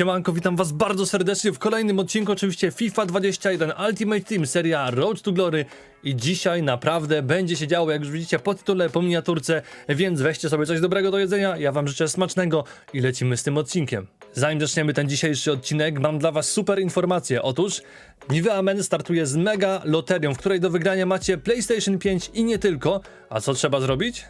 Siemanko, witam was bardzo serdecznie w kolejnym odcinku oczywiście FIFA 21 Ultimate Team, seria Road to Glory i dzisiaj naprawdę będzie się działo, jak już widzicie po tytule, po miniaturce, więc weźcie sobie coś dobrego do jedzenia, ja wam życzę smacznego i lecimy z tym odcinkiem. Zanim zaczniemy ten dzisiejszy odcinek, mam dla was super informację. Otóż Nivea Men startuje z mega loterią, w której do wygrania macie PlayStation 5 i nie tylko. A co trzeba zrobić?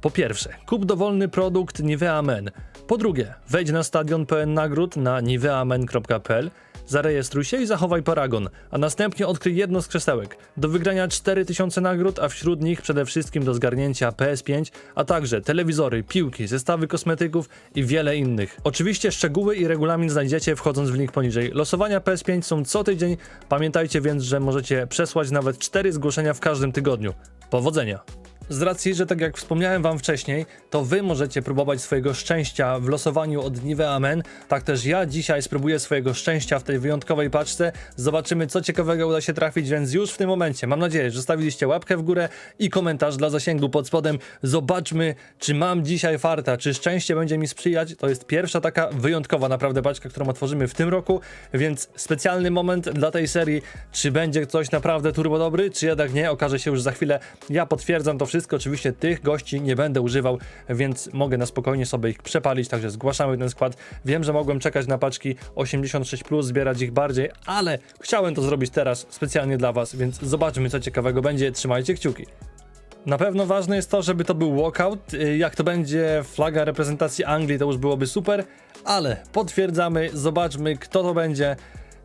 Po pierwsze, kup dowolny produkt Nivea Men. Po drugie, wejdź na stadion pełen nagród na niveamen.pl, zarejestruj się i zachowaj paragon, a następnie odkryj jedno z krzesełek. Do wygrania 4000 nagród, a wśród nich przede wszystkim do zgarnięcia PS5, a także telewizory, piłki, zestawy kosmetyków i wiele innych. Oczywiście szczegóły i regulamin znajdziecie wchodząc w link poniżej. Losowania PS5 są co tydzień, pamiętajcie więc, że możecie przesłać nawet 4 zgłoszenia w każdym tygodniu. Powodzenia! Z racji, że tak jak wspomniałem wam wcześniej, to wy możecie próbować swojego szczęścia w losowaniu od Nivea Men, tak też ja dzisiaj spróbuję swojego szczęścia w tej wyjątkowej paczce. Zobaczymy co ciekawego uda się trafić, więc już w tym momencie mam nadzieję, że zostawiliście łapkę w górę i komentarz dla zasięgu pod spodem. Zobaczmy, czy mam dzisiaj farta, czy szczęście będzie mi sprzyjać. To jest pierwsza taka wyjątkowa naprawdę paczka, którą otworzymy w tym roku, więc specjalny moment dla tej serii, czy będzie coś naprawdę turbo dobry, czy jednak nie, okaże się już za chwilę. Ja potwierdzam to wszystko, oczywiście tych gości nie będę używał, więc mogę na spokojnie sobie ich przepalić, także zgłaszamy ten skład. Wiem, że mogłem czekać na paczki 86+, zbierać ich bardziej, ale chciałem to zrobić teraz specjalnie dla was, więc zobaczmy co ciekawego będzie, trzymajcie kciuki. Na pewno ważne jest to, żeby to był walkout. Jak to będzie flaga reprezentacji Anglii, to już byłoby super, ale potwierdzamy, zobaczmy kto to będzie.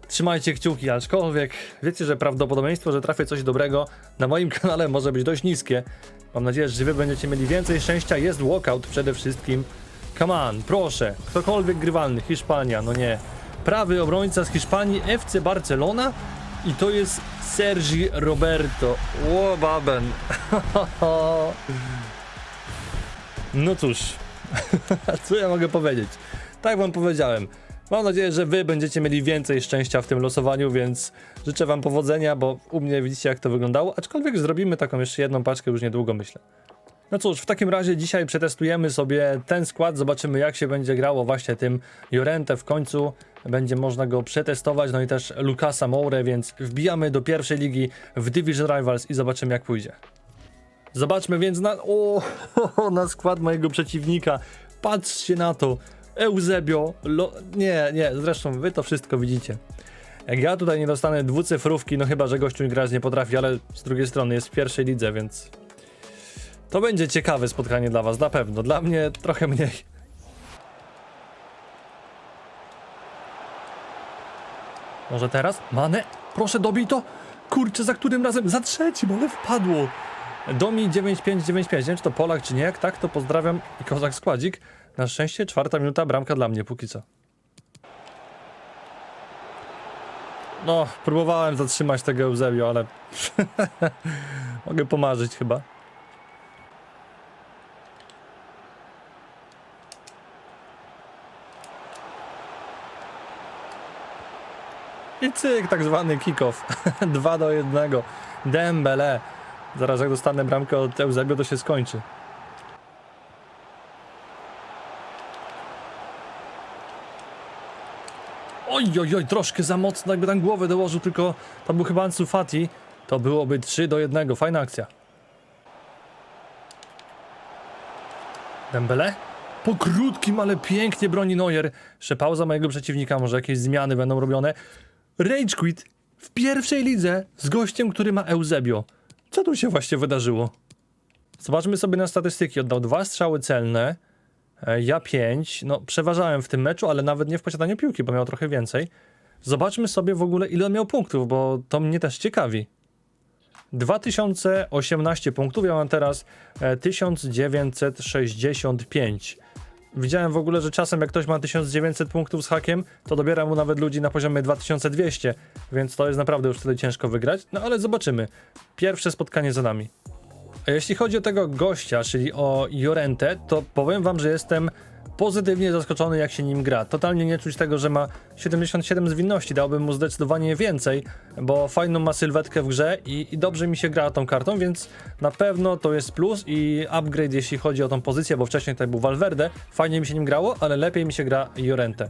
Trzymajcie kciuki, aczkolwiek wiecie, że prawdopodobieństwo, że trafię coś dobrego na moim kanale może być dość niskie. Mam nadzieję, że wy będziecie mieli więcej szczęścia. Jest walkout przede wszystkim. Come on, proszę, ktokolwiek grywalny, Hiszpania, no nie. Prawy obrońca z Hiszpanii, FC Barcelona i to jest Sergi Roberto. Ło, baben. No cóż, co ja mogę powiedzieć? Tak wam powiedziałem. Mam nadzieję, że wy będziecie mieli więcej szczęścia w tym losowaniu, więc życzę wam powodzenia, bo u mnie widzicie jak to wyglądało, aczkolwiek zrobimy taką jeszcze jedną paczkę już niedługo myślę. No cóż, w takim razie dzisiaj przetestujemy sobie ten skład, zobaczymy jak się będzie grało właśnie tym Jorente w końcu. Będzie można go przetestować, no i też Lukasa Moure, więc wbijamy do pierwszej ligi w Division Rivals i zobaczymy jak pójdzie. Zobaczmy więc na, o, na skład mojego przeciwnika. Patrzcie na to. Eusebio. Lo, nie, nie, zresztą wy to wszystko widzicie. Jak ja tutaj nie dostanę dwucyfrówki, no chyba, że gościu grać nie potrafi, ale z drugiej strony jest w pierwszej lidze, więc... To będzie ciekawe spotkanie dla was, na pewno. Dla mnie trochę mniej. Może teraz? Mane? Proszę dobij to! Kurczę, za którym razem? Za trzecim, ale wpadło! Domi 9595, nie wiem czy to Polak czy nie, jak tak to pozdrawiam i kozak składzik. Na szczęście czwarta minuta, bramka dla mnie póki co. No, próbowałem zatrzymać tego Eusebio, ale mogę pomarzyć chyba. I cyk, tak zwany kick-off. 2 do 1. Dembele. Zaraz jak dostanę bramkę od Eusebio, to się skończy. Oj, oj, oj, troszkę za mocno, jakby tam głowę dołożył, tylko to był chyba Ansu Fati. To byłoby 3 do 1. Fajna akcja. Dembele? Po krótkim, ale pięknie broni Neuer. Jeszcze pauza mojego przeciwnika, może jakieś zmiany będą robione. Rage quit w pierwszej lidze z gościem, który ma Eusebio. Co tu się właśnie wydarzyło? Zobaczmy sobie na statystyki. Oddał dwa strzały celne, ja pięć. No, przeważałem w tym meczu, ale nawet nie w posiadaniu piłki, bo miał trochę więcej. Zobaczmy sobie w ogóle, ile miał punktów, bo to mnie też ciekawi. 2018 punktów, ja mam teraz e, 1965. Widziałem w ogóle, że czasem jak ktoś ma 1900 punktów z hakiem, to dobiera mu nawet ludzi na poziomie 2200, więc to jest naprawdę już wtedy ciężko wygrać. No ale zobaczymy. Pierwsze spotkanie za nami. A jeśli chodzi o tego gościa, czyli o Jorentę, to powiem wam, że jestem pozytywnie zaskoczony jak się nim gra. Totalnie nie czuć tego, że ma 77 zwinności, dałbym mu zdecydowanie więcej, bo fajną ma sylwetkę w grze i, i dobrze mi się gra tą kartą, więc na pewno to jest plus i upgrade jeśli chodzi o tą pozycję, bo wcześniej tutaj był Valverde, fajnie mi się nim grało, ale lepiej mi się gra Jorente.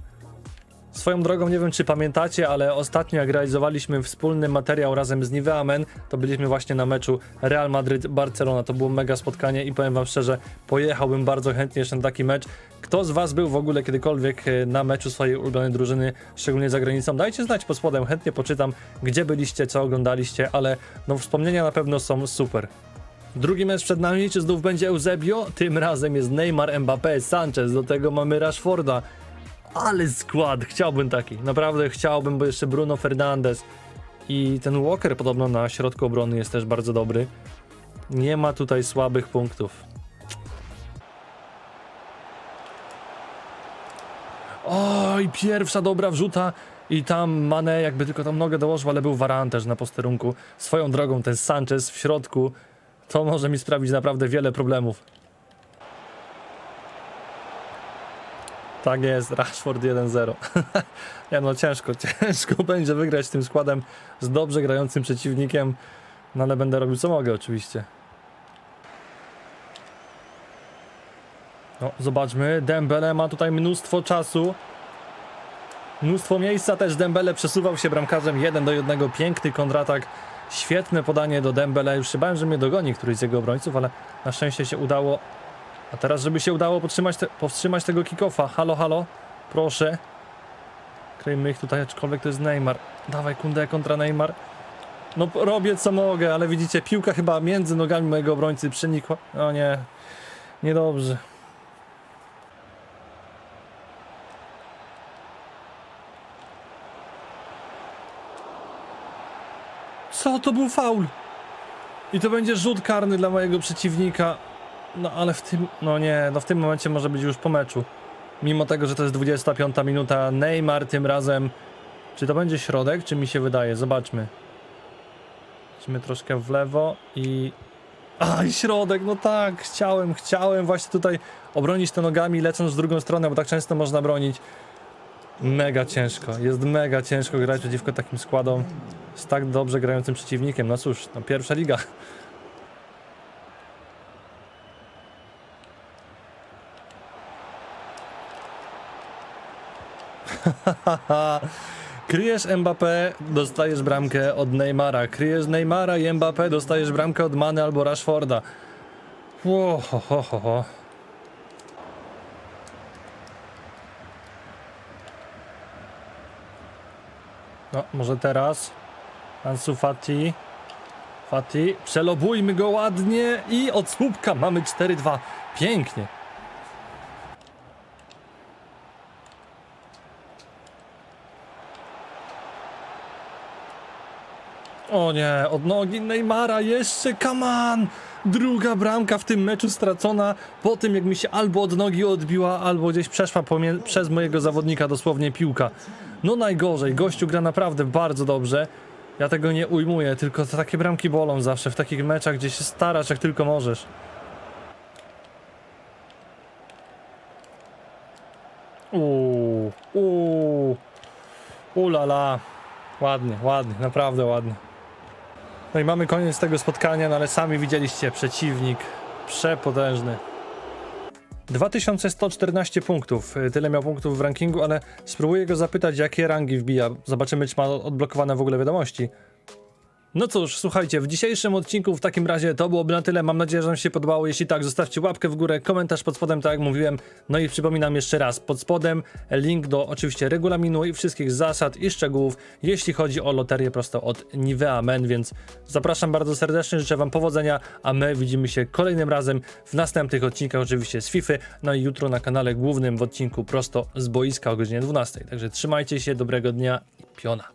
Swoją drogą, nie wiem czy pamiętacie, ale ostatnio jak realizowaliśmy wspólny materiał razem z Nivea Men, to byliśmy właśnie na meczu Real Madryt-Barcelona. To było mega spotkanie i powiem wam szczerze, pojechałbym bardzo chętnie jeszcze na taki mecz. Kto z was był w ogóle kiedykolwiek e, na meczu swojej ulubionej drużyny, szczególnie za granicą? Dajcie znać pod spodem, chętnie poczytam, gdzie byliście, co oglądaliście, ale no wspomnienia na pewno są super. Drugi mecz przed nami, czy znów będzie Eusebio? Tym razem jest Neymar, Mbappé, Sanchez, do tego mamy Rashforda. Ale skład, chciałbym taki, naprawdę chciałbym, bo jeszcze Bruno Fernandes i ten Walker podobno na środku obrony jest też bardzo dobry. Nie ma tutaj słabych punktów. Oj, pierwsza dobra wrzuta i tam Mane jakby tylko tam nogę dołożył, ale był Varan też na posterunku. Swoją drogą ten Sanchez w środku to może mi sprawić naprawdę wiele problemów. Tak jest, Rashford 1-0. ja no ciężko, ciężko będzie wygrać tym składem z dobrze grającym przeciwnikiem, no ale będę robił co mogę oczywiście. No, zobaczmy, Dembele ma tutaj mnóstwo czasu. Mnóstwo miejsca też Dembele przesuwał się bramkarzem 1 do 1, piękny kontratak. Świetne podanie do Dembele. Już się bałem, że mnie dogoni któryś z jego obrońców, ale na szczęście się udało. A teraz, żeby się udało powstrzymać, te, powstrzymać tego kickofa. Halo, halo, proszę. Kryjmy ich tutaj, aczkolwiek to jest Neymar. Dawaj Kunde kontra Neymar. No robię co mogę, ale widzicie, piłka chyba między nogami mojego obrońcy przenikła. O nie, niedobrze. Co to był faul? I to będzie rzut karny dla mojego przeciwnika. No ale w tym, no nie, no w tym momencie może być już po meczu. Mimo tego, że to jest 25 minuta, Neymar tym razem. Czy to będzie środek, czy mi się wydaje? Zobaczmy. Idźmy troszkę w lewo i... Aj, środek, no tak, chciałem, chciałem właśnie tutaj obronić to nogami, lecąc w drugą stronę, bo tak często można bronić. Mega ciężko, jest mega ciężko grać przeciwko takim składom z tak dobrze grającym przeciwnikiem. No cóż, no pierwsza liga. Kryjesz Mbappé, dostajesz bramkę od Neymara. Kryjesz Neymara i Mbappé, dostajesz bramkę od Many albo Rashforda. Ho. No, może teraz. Ansu Fati. Fati. Przelobujmy go ładnie i od słupka mamy 4-2. Pięknie. O nie, od nogi Neymara jeszcze, come on! Druga bramka w tym meczu stracona po tym, jak mi się albo od nogi odbiła, albo gdzieś przeszła przez mojego zawodnika dosłownie piłka. No najgorzej, gościu gra naprawdę bardzo dobrze. Ja tego nie ujmuję, tylko takie bramki bolą zawsze w takich meczach, gdzie się starasz jak tylko możesz. Uuu, uuu, ulala. Ładnie, ładnie, naprawdę ładnie. No i mamy koniec tego spotkania, no ale sami widzieliście, przeciwnik przepotężny. 2114 punktów, y, tyle miał punktów w rankingu, ale spróbuję go zapytać, jakie rangi wbija. Zobaczymy, czy ma odblokowane w ogóle wiadomości. No cóż, słuchajcie, w dzisiejszym odcinku w takim razie to byłoby na tyle. Mam nadzieję, że Wam się podobało. Jeśli tak, zostawcie łapkę w górę, komentarz pod spodem, tak jak mówiłem. No i przypominam jeszcze raz, pod spodem link do oczywiście regulaminu i wszystkich zasad i szczegółów, jeśli chodzi o loterię prosto od Nivea Men, więc zapraszam bardzo serdecznie, życzę Wam powodzenia, a my widzimy się kolejnym razem w następnych odcinkach, oczywiście z FIFA, no i jutro na kanale głównym w odcinku prosto z boiska o godzinie 12. Także trzymajcie się, dobrego dnia i piona.